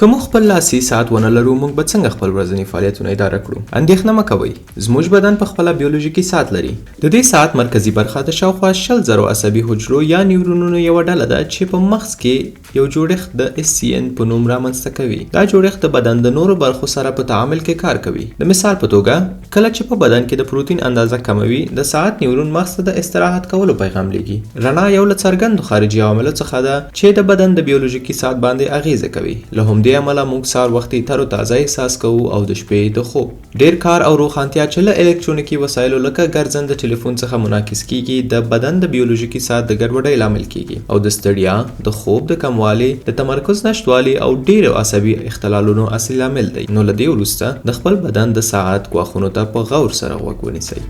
که موږ خپل لاسي ساعت ونه لرو موږ به څنګه خپل ورځني فعالیتونه اداره کړو؟ اندېښنه مه کوئ زموږ بدن په خپله بیولوژیکي ساعت لري. د دې ساعت مرکزی برخه د شاوخوا شل زرو عصبي حجرو یا نیورونونو یوه ډله ده چې په مغز کې یو جوړښت د اس سی ان په نوم رامنځته کوي. دا جوړښت د بدن د نورو برخو سره په تعامل کې کار کوي. د مثال په توګه کله چې په بدن کې د پروتین اندازه کموي د ساعت نیورون مغز ته د استراحت کولو پیغام لېږي. رڼا یو له څرګندو خارجي عواملو څخه ده چې د بدن د بیولوژیکي ساعت باندې اغیزه کوي. له همدې امله موږ سهار وختي تر تازه احساس کوو او د شپې د خوب. ډیر کار او روښانتیا چې له الکترونیکي وسایلو لکه ګرځنده ټلیفون څخه منعکس کیږي د بدن د بیولوژیکي ساعت د ګډوډۍ لامل کیږي او د ستړیا د خوب د کموالي د تمرکز نشټوالي او ډیرو عصبي اختلالونو اصلي لامل دی. نو لدې وروسته د خپل بدن د ساعت ګواښونو ته په غور سره غوږ ونیسئ